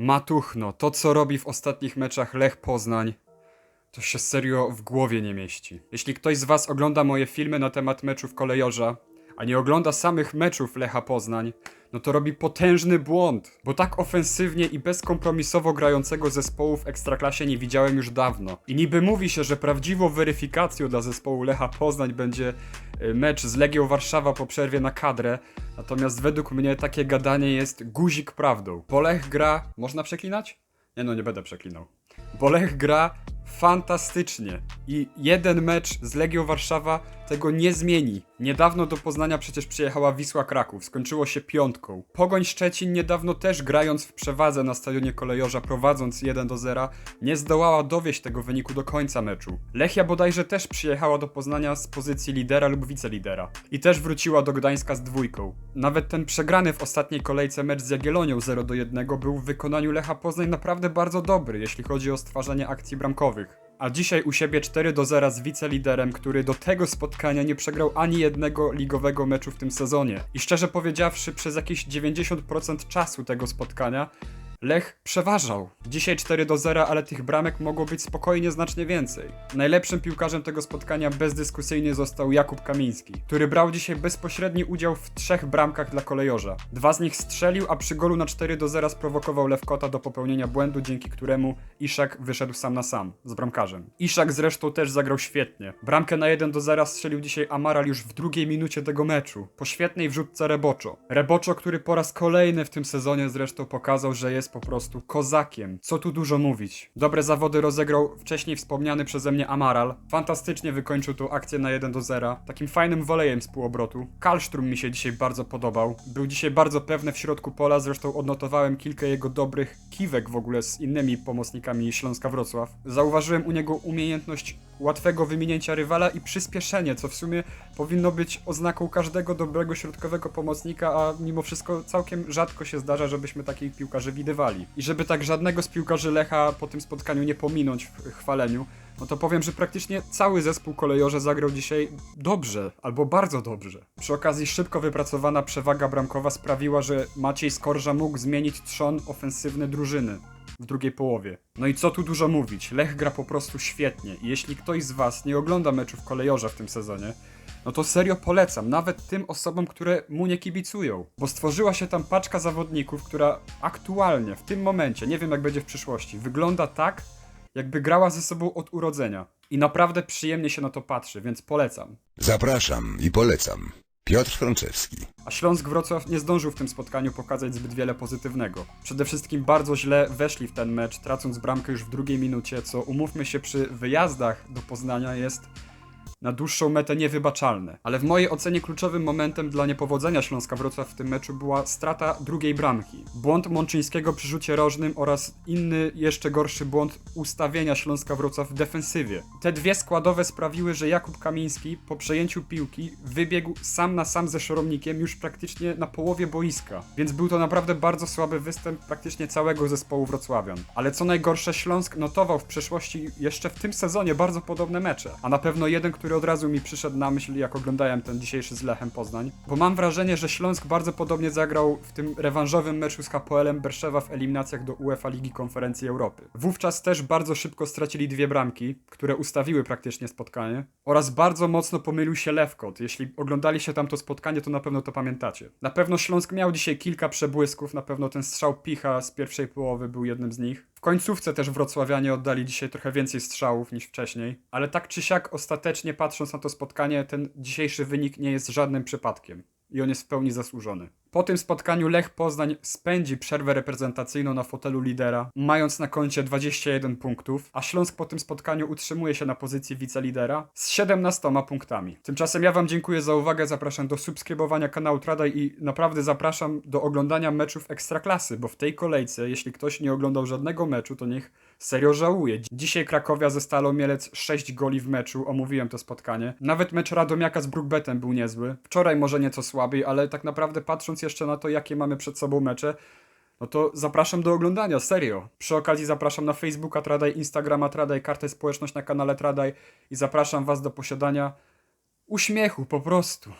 Matuchno, to co robi w ostatnich meczach Lech Poznań, to się serio w głowie nie mieści. Jeśli ktoś z was ogląda moje filmy na temat meczów kolejorza, a nie ogląda samych meczów Lecha Poznań, no to robi potężny błąd, bo tak ofensywnie i bezkompromisowo grającego zespołu w Ekstraklasie nie widziałem już dawno. I niby mówi się, że prawdziwą weryfikacją dla zespołu Lecha Poznań będzie y, mecz z Legią Warszawa po przerwie na kadrę, natomiast według mnie takie gadanie jest guzik prawdą. Bo Lech gra... Można przeklinać? Nie no, nie będę przeklinał. Bo Lech gra fantastycznie i jeden mecz z Legią Warszawa tego nie zmieni. Niedawno do Poznania przecież przyjechała Wisła Kraków, skończyło się piątką. Pogoń Szczecin niedawno też grając w przewadze na stadionie kolejorza, prowadząc 1 do 0, nie zdołała dowieść tego wyniku do końca meczu. Lechia bodajże też przyjechała do Poznania z pozycji lidera lub wicelidera i też wróciła do Gdańska z dwójką. Nawet ten przegrany w ostatniej kolejce mecz z Jagiellonią 0 do 1 był w wykonaniu Lecha Poznań naprawdę bardzo dobry, jeśli chodzi o stwarzanie akcji bramkowych. A dzisiaj u siebie 4 do 0 z wiceliderem, który do tego spotkania nie przegrał ani jednego ligowego meczu w tym sezonie. I szczerze powiedziawszy, przez jakieś 90% czasu tego spotkania Lech przeważał. Dzisiaj 4 do 0, ale tych bramek mogło być spokojnie znacznie więcej. Najlepszym piłkarzem tego spotkania bezdyskusyjnie został Jakub Kamiński, który brał dzisiaj bezpośredni udział w trzech bramkach dla kolejorza. Dwa z nich strzelił, a przy golu na 4 do 0 sprowokował Lewkota do popełnienia błędu, dzięki któremu Iszak wyszedł sam na sam z bramkarzem. Iszak zresztą też zagrał świetnie. Bramkę na 1 do 0 strzelił dzisiaj Amaral już w drugiej minucie tego meczu, po świetnej wrzutce Reboczo. Reboczo, który po raz kolejny w tym sezonie zresztą pokazał, że jest po prostu kozakiem. Co tu dużo mówić. Dobre zawody rozegrał wcześniej wspomniany przeze mnie Amaral. Fantastycznie wykończył tą akcję na 1 do 0. Takim fajnym wolejem z półobrotu. Kalsztrum mi się dzisiaj bardzo podobał. Był dzisiaj bardzo pewny w środku pola, zresztą odnotowałem kilka jego dobrych kiwek w ogóle z innymi pomocnikami Śląska Wrocław. Zauważyłem u niego umiejętność łatwego wyminięcia rywala i przyspieszenie, co w sumie powinno być oznaką każdego dobrego środkowego pomocnika, a mimo wszystko całkiem rzadko się zdarza, żebyśmy takich piłkarzy widywali. I żeby tak żadnego z piłkarzy Lecha po tym spotkaniu nie pominąć w chwaleniu, no to powiem, że praktycznie cały zespół kolejorze zagrał dzisiaj dobrze, albo bardzo dobrze. Przy okazji szybko wypracowana przewaga bramkowa sprawiła, że Maciej Skorża mógł zmienić trzon ofensywny drużyny w drugiej połowie. No i co tu dużo mówić, Lech gra po prostu świetnie i jeśli ktoś z was nie ogląda meczów kolejorza w tym sezonie, no to serio polecam, nawet tym osobom, które mu nie kibicują. Bo stworzyła się tam paczka zawodników, która aktualnie, w tym momencie, nie wiem jak będzie w przyszłości, wygląda tak, jakby grała ze sobą od urodzenia. I naprawdę przyjemnie się na to patrzy, więc polecam. Zapraszam i polecam. Piotr Frączewski. A Śląsk Wrocław nie zdążył w tym spotkaniu pokazać zbyt wiele pozytywnego. Przede wszystkim bardzo źle weszli w ten mecz, tracąc bramkę już w drugiej minucie, co umówmy się przy wyjazdach do Poznania jest na dłuższą metę niewybaczalne. Ale w mojej ocenie kluczowym momentem dla niepowodzenia Śląska Wrocław w tym meczu była strata drugiej bramki. Błąd Mączyńskiego przy rzucie rożnym oraz inny, jeszcze gorszy błąd ustawienia Śląska Wrocław w defensywie. Te dwie składowe sprawiły, że Jakub Kamiński po przejęciu piłki wybiegł sam na sam ze Szoromnikiem już praktycznie na połowie boiska. Więc był to naprawdę bardzo słaby występ praktycznie całego zespołu Wrocławian. Ale co najgorsze, Śląsk notował w przeszłości jeszcze w tym sezonie bardzo podobne mecze. A na pewno jeden, który od razu mi przyszedł na myśl, jak oglądałem ten dzisiejszy z Lechem Poznań. Bo mam wrażenie, że Śląsk bardzo podobnie zagrał w tym rewanżowym meczu z KPL-em Berszewa w eliminacjach do UEFA Ligi Konferencji Europy. Wówczas też bardzo szybko stracili dwie bramki, które ustawiły praktycznie spotkanie. Oraz bardzo mocno pomylił się Lewkot. Jeśli oglądaliście tam to spotkanie, to na pewno to pamiętacie. Na pewno Śląsk miał dzisiaj kilka przebłysków, na pewno ten strzał Picha z pierwszej połowy był jednym z nich. W końcówce też wrocławianie oddali dzisiaj trochę więcej strzałów niż wcześniej, ale tak czy siak ostatecznie patrząc na to spotkanie, ten dzisiejszy wynik nie jest żadnym przypadkiem i on jest w pełni zasłużony. Po tym spotkaniu Lech Poznań spędzi przerwę reprezentacyjną na fotelu lidera, mając na koncie 21 punktów, a Śląsk po tym spotkaniu utrzymuje się na pozycji wicelidera z 17 punktami. Tymczasem ja Wam dziękuję za uwagę, zapraszam do subskrybowania kanału Tradaj i naprawdę zapraszam do oglądania meczów Ekstraklasy, bo w tej kolejce, jeśli ktoś nie oglądał żadnego meczu, to niech serio żałuje. Dzisiaj Krakowia ze Stalą Mielec 6 goli w meczu, omówiłem to spotkanie. Nawet mecz Radomiaka z Brookbetem był niezły. Wczoraj może nieco słabiej, ale tak naprawdę jeszcze na to, jakie mamy przed sobą mecze, no to zapraszam do oglądania, serio. Przy okazji zapraszam na Facebooka Tradaj, Instagrama Tradaj, kartę społeczność na kanale Tradaj i zapraszam Was do posiadania uśmiechu po prostu.